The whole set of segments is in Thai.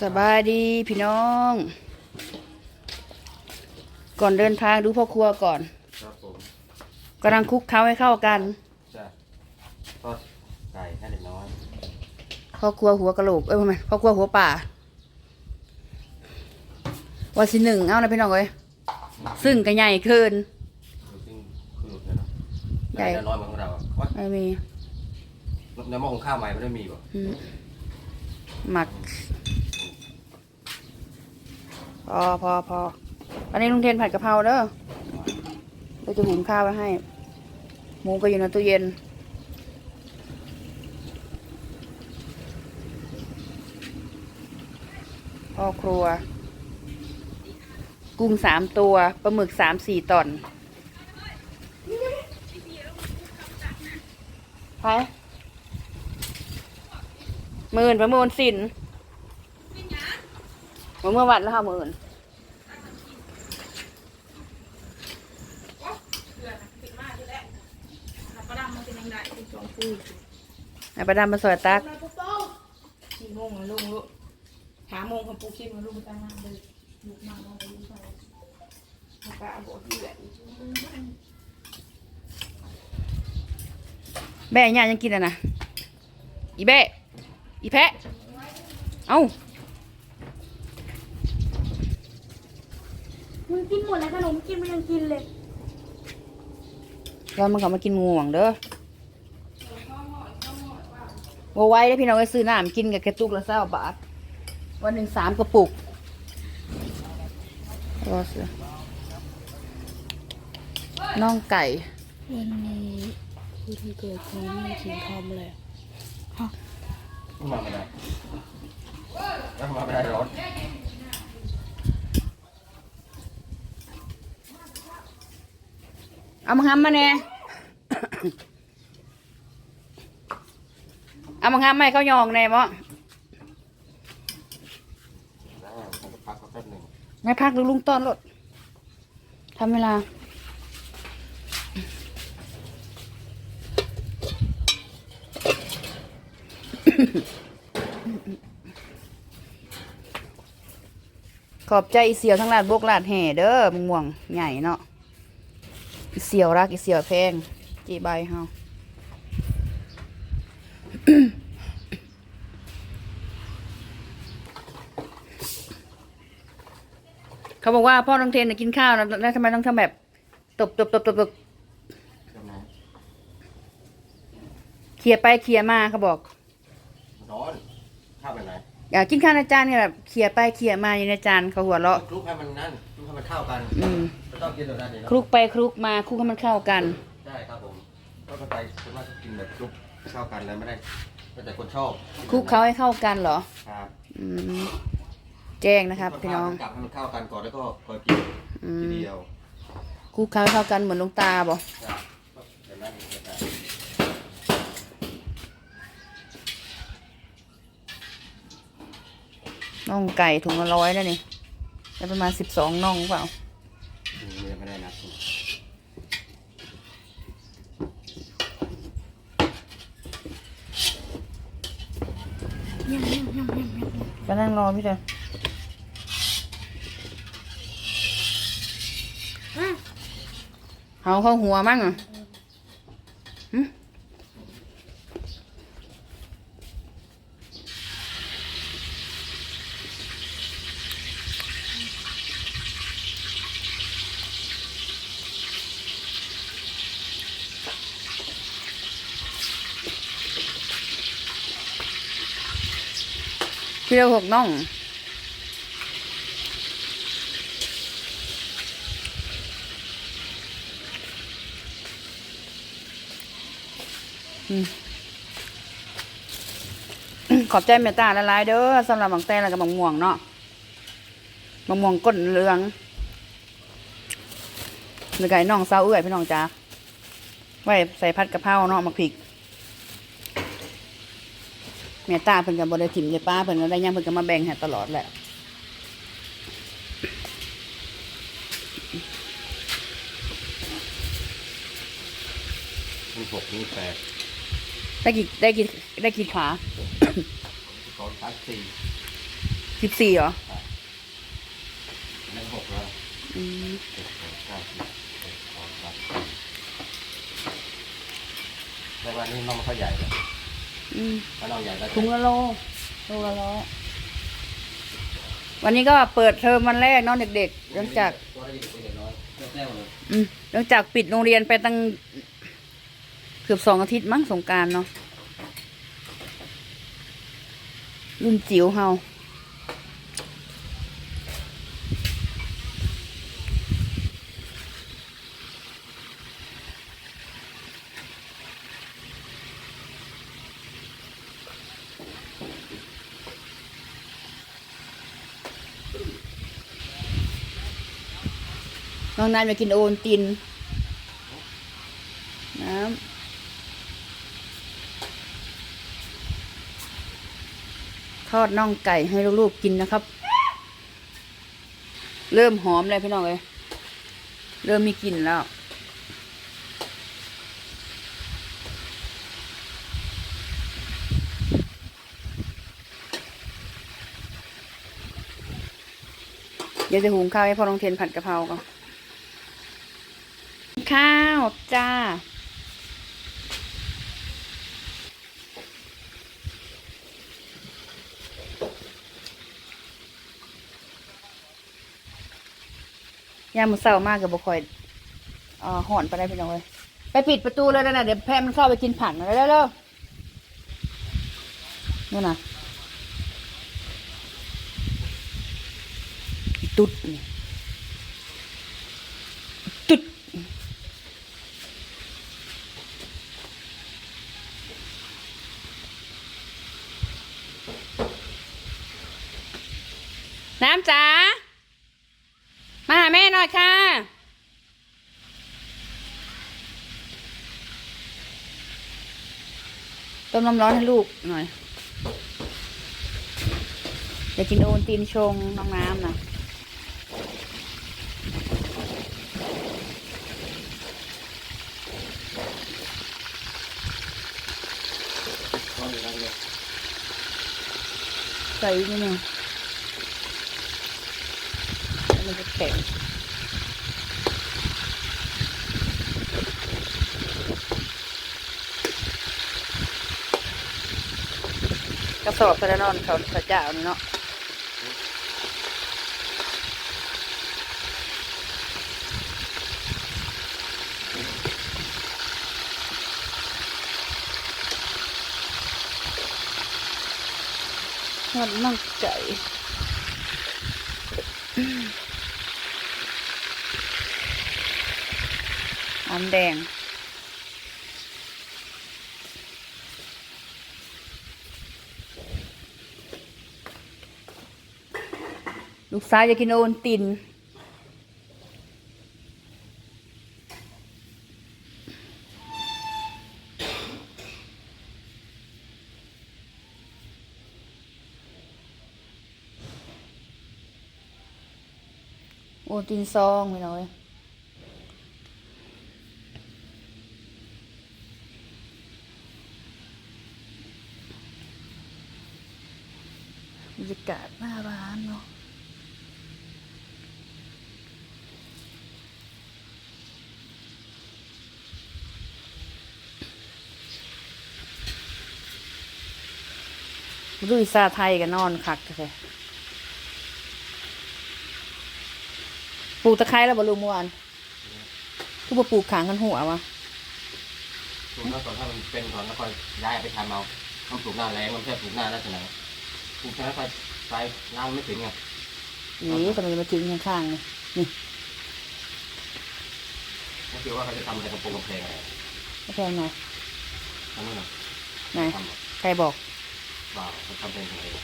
สบายดีพี่น้อง ก่อนเดินทางดูพ่อครัวก่อนครับผมกำลังคลุกเคล้าให้เข้ากันจะทอดไก่ให้เด็กน้อยพ่อครัวหัวกะโหลกเอ้ยไม่พ่อครัวหัวป่าวันที่หนึ่งเอานะพี่น้องเอ้ยซึ่งก็ใหญ่เกินดูซึ่งคือหลุดเลยเนาะใหญ่ไก่น้อยเหมือนของเราอะว่าไม่มีในหม้อหุงข้าวใหม่ไม่ได้มีป่ะอืมหมักพ อพอพออันนี้ลุงเทนผัดกะเพราเด้อเราจะหุงข้าวไว้ให้ หมูก็อยู่ในตู้เย็น พ่อครัว กุ้งสามตัวปลาหมึกสามสี่ตอนไปหมื่นประมูลสิน เมื่อวันแล้วค่ะมื่นนเป็นยังไงเป็นสองฟูไอ้ประดามมาสวยตักสี่โมงแล้วลุงลูกหาโมงของปูคิมาลูกไปตั้งหน้าเลยลูกมาลงไปลูกไปแล้วก็เอาบทที่แบบแบ่ย่ายังกินอะนะอีแบ่อีแพะเอ้า มึงกินหมดแล้วขนมกินมันยังกินเลยแล้วมันเขามากินงูหวังเด้อว่าไว้ได้อพี่น้องไปซื้อน้ำกินกับกระตุกละเศร้าบาท วันหนึ่งสามกระปุกรอเสือน่องไก่ วันนี้คุณเกิดของไม่กินคำเลยขึ้นมาไม่ได้แล้วมาไม่ได้ร้อน เอามาห้ำมาแน่เอามาห้ำมาให้เขายองแน่บ่แล้วผมจะพักสักแป๊บหนึ่งไม่พักดูลุงต้อนรถทำเวลา ขอบใจอีเสียวทั้งลาดบกลาดแห่เด้อมะม่วงใหญ่เนาะอี เสียวรักอีเสียวแพงจีใบเฮาเขาบอกว่าพ่อต้องเทนนะกินข้าวนะแล้วทำไมต้องทำแบบตบตบตบตบตบเคลียร์ไปเคลียร์มาเขาบอก ร้อนข้าวแบบไหน อยากกินข้าวในจานเนี่ยแบบเคลียร์ไปเคลียร์มาอยู่ในจานเขาหัวเราะคลุกให้มันนั่นคลุกให้มันเข้ากันอืมไม่ต้องกินแบบนั้นนี่เนาะคลุกไปคลุกมาคลุกให้มันเข้ากัน ใช่ครับผมก็ไปส่วนมากก็กินแบบคลุกเข้ากันเลยไม่ได้ก็แต่คนชอบคลุกเขาให้เข้ากันเหรอ ครับอืมแจ้งนะครับพี่น้องกลับให้มันเข้ากันก่อนแล้วก็ค่อยกินอืทีมเดียวคลุกเขาให้เข้ากันเหมือนหลุงตาบอก ครับเดี๋ยวนั่นเดี๋ยวนั่น น่องไก่ถุงละร้อยนะนี่แล้วประมาณสิบสองน่องเปล่าอืมยังไม่ได้นับก็นั่งรอพี่เถอะเอาเข้าหัวมั่งอะ พี่เราหกน่อง ขอบใจเมตตาละลายเด้อสำหรับหมังแตงแล้วก็หมังม่วงเนาะหมังม่วงก้นเหลืองหรือไก่น้องเศร้าเอื้อยพี่น้องจ้าไว้ใส่ผัดกะเพราเนาะมักพริก เมตตาเพิ่นกับบริถิ่มเลยป้าเพิ่นก็ได้หยังเพิ่นก็มาแบ่งให้ตลอดแหละมีหกมีแปดได้กี่ได้กี่ได้กี่ขา สองสามสี่สิบสี่เหรอเลขหกแล้วอืมเจ็ดแปดเก้าสิบเอ็ดสองสามสี่ในวันนี้น้องมันก็ใหญ่เลย อืมถ้าน้องใหญ่ก็ถุงละโลโลละร้อยวันนี้ก็เปิดเทอมวันแรกเนาะเด็กๆหลังจากตัวละยี่สิบเอ็ดน้อยแต้วเลยอืมหลังจากปิดโรงเรียนไปตั้งเกือบสองอาทิตย์มั้งสงกรารเนาะรุ่นจิ๋วเฮา น้องนายมากินโอนติน น้ำทอดน่องไก่ให้ลูกๆกินนะครับ เริ่มหอมเลยพี่น้องเลยเริ่มมีกลิ่นแล้วเดี๋ยวจะหุงข้าวให้พ่อลองเทียนผัดกะเพราก่อน ข้าวจ้า ยามมือเศร้ามากกับบุคอยอ่อห่อนไปได้พี่น้องเลยไปปิดประตูเลยนะเดี๋ยวแพะมันเข้าไปกินผักนะเร็วๆนี่นนะตุ๊ดนี่ น้ำจ๋า มาหาแม่หน่อยค่ะ ต้มน้ำร้อนให้ลูกหน่อยเดี๋ยวกินโอนตีนชงน้องน้ำนะใส่นิดนึงแล้ว มันจะแข็งกระสอบพระนอนเขาพระเจ้านี่เนาะทอดน่งไก่ หอมแดง ลูกสาวอยากกินโอนตินโอนตินซองไม่น้อยบรรยากาศหน้าร้านเนาะดูอีซาไทยกันนอนคักเลยปลูกตะไคร้แล้วบลูกเมื่อวานคือบ่ปลูกขางกันหัววะปลูกหน้าก่อนถ้ามันเป็นก่อนแล้วค่อยย้ายไปทำเอาต้องปลูกหน้าแรงมันแค่ปลูกหน้าหน้าจะไหน ปลูกแค่นั้นไปไปน้ำไม่ถึงไงนี่ทำไมมาถึงข้างๆนี่นี่ก็คือว่าเขาจะทำอะไรกระโปรงกระเพงอะไรไม่แพงหน่อยทำนู่นน่ะไหนทำแบบใครบอกบ่าวเขาทำเป็นอะไรนะ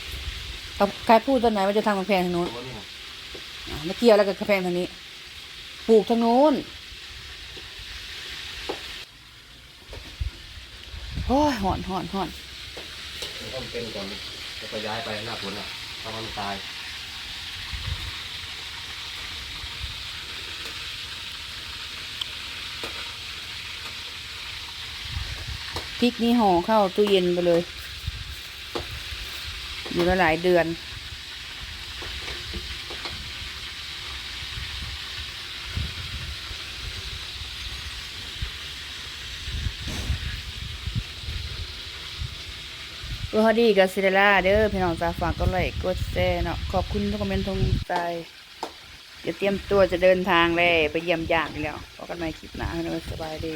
เขาใครพูดตอนไหนว่าจะทำกำแพงทางนู้นโอ้นี่ไงอะไม่เกี่ยวแล้วกับกำแพงทางนี้ ปลูกทางนู้นโอ้ยหอนหอนหอนมันต้องเป็นก่อน แล้วก็ย้ายไปหน้าฝนอะถ้ามันตายพริกนี่ห่อเข้าตู้เย็นไปเลย อยู่ละหลายเดือน ก็ฮอดีกับซิเดล่าเด้อพี่น้องจ้าฝากกดไลค์กดแชร์เนาะขอบคุณทุกคอมเมนต์ทุกใจเดี๋ยวเตรียมตัวจะเดินทางเลยไปเยี่ยมญาติแล้วพบกันใหม่คลิปหน้าให้สบายดี